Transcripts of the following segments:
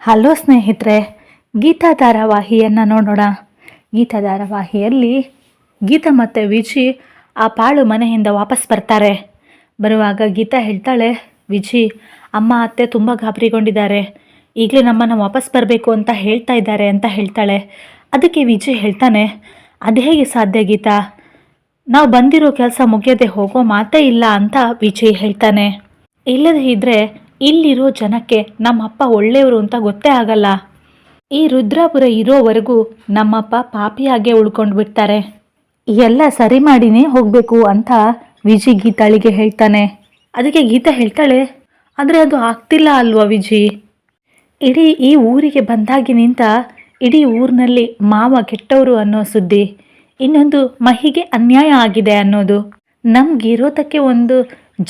Hello ಸ್ನೇಹಿತರೆ, ಗೀತಾ ಧಾರಾವಾಹಿಯನ್ನು ನೋಡೋಣ. ಗೀತಾ ಧಾರಾವಾಹಿಯಲ್ಲಿ ಗೀತಾ ಮತ್ತು ವಿಜಿ ಆ ಪಾಳು ಮನೆಯಿಂದ ವಾಪಸ್ ಬರ್ತಾರೆ. ಬರುವಾಗ ಗೀತಾ ಹೇಳ್ತಾಳೆ, ವಿಜಿ, ಅಮ್ಮ, ಅತ್ತೆ ತುಂಬ ಗಾಬರಿಗೊಂಡಿದ್ದಾರೆ. ಈಗಲೇ ನಮ್ಮನ್ನು ವಾಪಸ್ ಬರಬೇಕು ಅಂತ ಹೇಳ್ತಾ ಇದ್ದಾರೆ ಅಂತ ಹೇಳ್ತಾಳೆ. ಅದಕ್ಕೆ ವಿಜಿ ಹೇಳ್ತಾನೆ, ಅದು ಹೇಗೆ ಸಾಧ್ಯ ಗೀತಾ? ನಾವು ಬಂದಿರೋ ಕೆಲಸ ಮುಗಿಯದೆ ಹೋಗೋ ಮಾತೇ ಇಲ್ಲ ಅಂತ ವಿಜಯ್ ಹೇಳ್ತಾನೆ. ಇಲ್ಲದೇ ಇದ್ರೆ ಇಲ್ಲಿರೋ ಜನಕ್ಕೆ ನಮ್ಮಪ್ಪ ಒಳ್ಳೆಯವರು ಅಂತ ಗೊತ್ತೇ ಆಗಲ್ಲ. ಈ ರುದ್ರಾಪುರ ಇರೋವರೆಗೂ ನಮ್ಮಪ್ಪ ಪಾಪಿಯಾಗೆ ಉಳ್ಕೊಂಡು ಬಿಡ್ತಾರೆ. ಎಲ್ಲ ಸರಿ ಮಾಡಿನೇ ಹೋಗಬೇಕು ಅಂತ ವಿಜಿ ಗೀತಾಳಿಗೆ ಹೇಳ್ತಾನೆ. ಅದಕ್ಕೆ ಗೀತಾ ಹೇಳ್ತಾಳೆ, ಆದರೆ ಅದು ಆಗ್ತಿಲ್ಲ ಅಲ್ವಾ ವಿಜಿ? ಇಡೀ ಈ ಊರಿಗೆ ಬಂದಾಗಿನಿಂದ ಇಡೀ ಊರಿನಲ್ಲಿ ಮಾವ ಕೆಟ್ಟವರು ಅನ್ನೋ ಸುದ್ದಿ, ಇನ್ನೊಂದು ಮಹಿಗೆ ಅನ್ಯಾಯ ಆಗಿದೆ ಅನ್ನೋದು. ನಮ್ಗಿರೋದಕ್ಕೆ ಒಂದು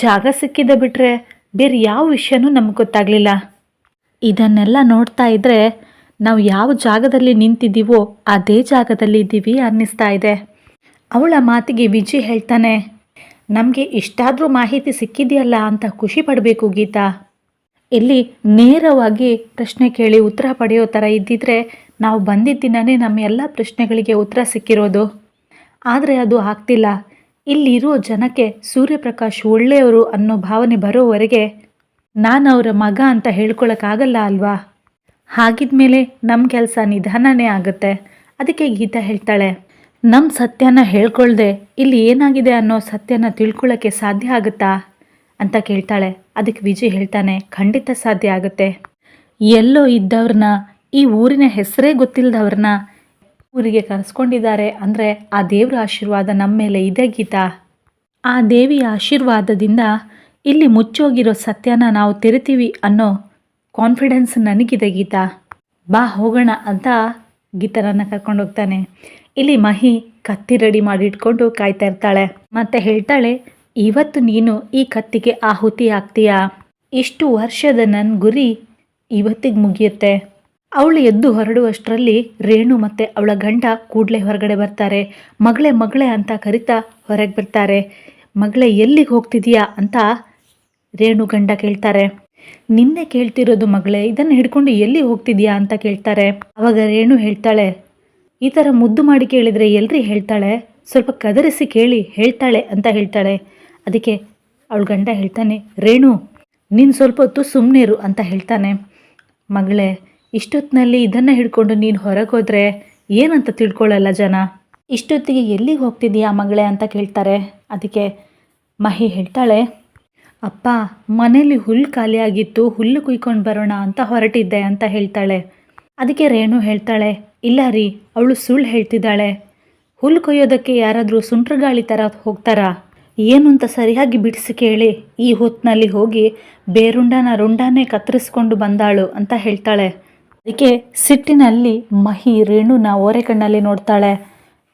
ಜಾಗ ಸಿಕ್ಕಿದೆ ಬಿಟ್ರೆ ಬೇರೆ ಯಾವ ವಿಷಯನೂ ನಮ್ಗೆ ಗೊತ್ತಾಗಲಿಲ್ಲ. ಇದನ್ನೆಲ್ಲ ನೋಡ್ತಾ ಇದ್ರೆ ನಾವು ಯಾವ ಜಾಗದಲ್ಲಿ ನಿಂತಿದ್ದೀವೋ ಅದೇ ಜಾಗದಲ್ಲಿ ಇದ್ದೀವಿ ಅನ್ನಿಸ್ತಾ ಇದೆ. ಅವಳ ಮಾತಿಗೆ ವಿಜಿ ಹೇಳ್ತಾನೆ, ನಮಗೆ ಇಷ್ಟಾದರೂ ಮಾಹಿತಿ ಸಿಕ್ಕಿದೆಯಲ್ಲ ಅಂತ ಖುಷಿ ಪಡಬೇಕು ಗೀತಾ. ಇಲ್ಲಿ ನೇರವಾಗಿ ಪ್ರಶ್ನೆ ಕೇಳಿ ಉತ್ತರ ಪಡೆಯೋ ಥರ ಇದ್ದಿದ್ರೆ ನಾವು ಬಂದಿದ್ದ ದಿನವೇ ನಮ್ಮ ಎಲ್ಲ ಪ್ರಶ್ನೆಗಳಿಗೆ ಉತ್ತರ ಸಿಕ್ಕಿರೋದು. ಆದರೆ ಅದು ಆಗ್ತಿಲ್ಲ. ಇಲ್ಲಿರೋ ಜನಕ್ಕೆ ಸೂರ್ಯಪ್ರಕಾಶ್ ಒಳ್ಳೆಯವರು ಅನ್ನೋ ಭಾವನೆ ಬರೋವರೆಗೆ ನಾನು ಅವರ ಮಗ ಅಂತ ಹೇಳ್ಕೊಳಕ್ಕಾಗಲ್ಲ ಅಲ್ವಾ? ಹಾಗಿದ್ಮೇಲೆ ನಮ್ಮ ಕೆಲಸ ನಿಧಾನನೇ ಆಗುತ್ತೆ. ಅದಕ್ಕೆ ಗೀತಾ ಹೇಳ್ತಾಳೆ ನಮ್ಮ ಸತ್ಯನ ಹೇಳ್ಕೊಳ್ದೆ ಇಲ್ಲಿ ಏನಾಗಿದೆ ಅನ್ನೋ ಸತ್ಯನ ತಿಳ್ಕೊಳ್ಳೋಕ್ಕೆ ಸಾಧ್ಯ ಆಗುತ್ತಾ? ಅಂತ ಕೇಳ್ತಾಳೆ. ಅದಕ್ಕೆ ವಿಜಯ್ ಹೇಳ್ತಾನೆ, ಖಂಡಿತ ಸಾಧ್ಯ ಆಗುತ್ತೆ. ಎಲ್ಲೋ ಇದ್ದವ್ರನ್ನ, ಈ ಊರಿನ ಹೆಸರೇ ಗೊತ್ತಿಲ್ಲದವ್ರನ್ನ ಊರಿಗೆ ಕರೆಸ್ಕೊಂಡಿದ್ದಾರೆ. ಅಂದರೆ ಆ ದೇವರ ಆಶೀರ್ವಾದ ನಮ್ಮ ಮೇಲೆ ಇದೆ ಗೀತಾ. ಆ ದೇವಿಯ ಆಶೀರ್ವಾದದಿಂದ ಇಲ್ಲಿ ಮುಚ್ಚೋಗಿರೋ ಸತ್ಯನ ನಾವು ತೆರಿತೀವಿ ಅನ್ನೋ ಕಾನ್ಫಿಡೆನ್ಸ್ ನನಗಿದೆ ಗೀತಾ. ಬಾ ಹೋಗೋಣ ಅಂತ ಗೀತರನ್ನು ಕರ್ಕೊಂಡು ಹೋಗ್ತಾನೆ. ಇಲ್ಲಿ ಮಹಿ ಕತ್ತಿ ರೆಡಿ ಮಾಡಿ ಇಟ್ಕೊಂಡು ಕಾಯ್ತಾ ಇರ್ತಾಳೆ. ಮತ್ತೆ ಹೇಳ್ತಾಳೆ, ಇವತ್ತು ನೀನು ಈ ಕತ್ತಿಗೆ ಆಹುತಿ ಆಗ್ತೀಯಾ ಇಷ್ಟು ವರ್ಷದ ನನ್ನ ಗುರಿ ಇವತ್ತಿಗೆ ಮುಗಿಯುತ್ತೆ. ಅವಳು ಎದ್ದು ಹೊರಡುವಷ್ಟರಲ್ಲಿ ರೇಣು ಮತ್ತೆ ಅವಳ ಗಂಡ ಕೂಡಲೇ ಹೊರಗಡೆ ಬರ್ತಾರೆ. ಮಗಳೇ ಮಗಳೇ ಅಂತ ಕರಿತಾ ಹೊರಗೆ ಬರ್ತಾರೆ. ಮಗಳೇ ಎಲ್ಲಿಗೆ ಹೋಗ್ತಿದೀಯಾ ಅಂತ ರೇಣು ಗಂಡ ಕೇಳ್ತಾರೆ. ನಿನ್ನೆ ಕೇಳ್ತಿರೋದು ಮಗಳೇ, ಇದನ್ನು ಹಿಡ್ಕೊಂಡು ಎಲ್ಲಿ ಹೋಗ್ತಿದೀಯಾ ಅಂತ ಕೇಳ್ತಾರೆ. ಅವಾಗ ರೇಣು ಹೇಳ್ತಾಳೆ, ಈ ಥರ ಮುದ್ದು ಮಾಡಿ ಕೇಳಿದರೆ ಎಲ್ರಿ ಹೇಳ್ತಾಳೆ? ಸ್ವಲ್ಪ ಕದರಿಸಿ ಕೇಳಿ, ಹೇಳ್ತಾಳೆ ಅಂತ ಹೇಳ್ತಾಳೆ. ಅದಕ್ಕೆ ಅವಳ ಗಂಡ ಹೇಳ್ತಾನೆ, ರೇಣು, ನೀನು ಸ್ವಲ್ಪ ಹೊತ್ತು ಸುಮ್ಮನಿರು ಅಂತ ಹೇಳ್ತಾನೆ. ಮಗಳೇ ಇಷ್ಟೊತ್ತಿನಲ್ಲಿ ಇದನ್ನು ಹಿಡ್ಕೊಂಡು ನೀನು ಹೊರಗೆ ಹೋದರೆ ಏನಂತ ತಿಳ್ಕೊಳ್ಳಲ್ಲ ಜನ? ಇಷ್ಟೊತ್ತಿಗೆ ಎಲ್ಲಿಗೆ ಹೋಗ್ತಿದ್ದೀಯಾ ಮಗಳೇ ಅಂತ ಕೇಳ್ತಾರೆ. ಅದಕ್ಕೆ ಮಹಿ ಹೇಳ್ತಾಳೆ, ಅಪ್ಪ ಮನೇಲಿ ಹುಲ್ಲು ಖಾಲಿಯಾಗಿತ್ತು ಹುಲ್ಲು ಕುಯ್ಕೊಂಡು ಬರೋಣ ಅಂತ ಹೊರಟಿದ್ದೆ ಅಂತ ಹೇಳ್ತಾಳೆ. ಅದಕ್ಕೆ ರೇಣು ಹೇಳ್ತಾಳೆ, ಇಲ್ಲ ರೀ, ಅವಳು ಸುಳ್ಳು ಹೇಳ್ತಿದ್ದಾಳೆ. ಹುಲ್ಲು ಕೊಯ್ಯೋದಕ್ಕೆ ಯಾರಾದರೂ ಸುಂಟ್ರಗಾಳಿ ಥರ ಹೋಗ್ತಾರಾ? ಏನು ಅಂತ ಸರಿಯಾಗಿ ಬಿಡಿಸಿ ಕೇಳಿ. ಈ ಹೊತ್ತಿನಲ್ಲಿ ಹೋಗಿ ಬೇರುಂಡನ ರುಂಡಾನೇ ಕತ್ತರಿಸ್ಕೊಂಡು ಬಂದಾಳು ಅಂತ ಹೇಳ್ತಾಳೆ. ಅದಕ್ಕೆ ಸಿಟ್ಟಿನಲ್ಲಿ ಮಹಿ ರೇಣುನ ಓರೆ ಕಣ್ಣಲ್ಲಿ ನೋಡ್ತಾಳೆ.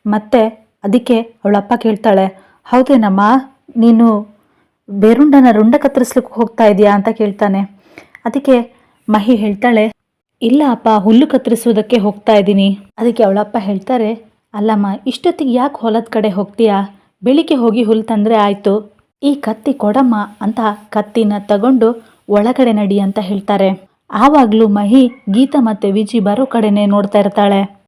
ಮತ್ತೆ ಅದಕ್ಕೆ ಅವಳಪ್ಪ ಕೇಳ್ತಾಳೆ ಹೌದೇನಮ್ಮ ನೀನು ಬೇರುಂಡನ ರುಂಡ ಕತ್ತರಿಸ್ಲಿಕ್ಕೆ ಹೋಗ್ತಾ ಇದೆಯಾ? ಅಂತ ಕೇಳ್ತಾನೆ. ಅದಕ್ಕೆ ಮಹಿ ಹೇಳ್ತಾಳೆ, ಇಲ್ಲ ಅಪ್ಪ, ಹುಲ್ಲು ಕತ್ತರಿಸೋದಕ್ಕೆ ಹೋಗ್ತಾ ಇದ್ದೀನಿ. ಅದಕ್ಕೆ ಅವಳಪ್ಪ ಹೇಳ್ತಾರೆ, ಅಲ್ಲಮ್ಮ, ಇಷ್ಟೊತ್ತಿಗೆ ಯಾಕೆ ಹೊಲದ ಕಡೆ ಹೋಗ್ತೀಯಾ? ಬೆಳಿಗ್ಗೆ ಹೋಗಿ ಹುಲ್ಲು ತಂದರೆ ಆಯಿತು. ಈ ಕತ್ತಿ ಕೊಡಮ್ಮ ಅಂತ ಕತ್ತಿನ ತಗೊಂಡು ಒಳಗಡೆ ನಡಿ ಅಂತ ಹೇಳ್ತಾರೆ. ಆವಾಗಲೂ ಮಹಿ ಗೀತಾ ಮತ್ತು ವಿಜಿ ಬರೋ ಕಡೆನೇ ನೋಡ್ತಾ ಇರ್ತಾಳೆ.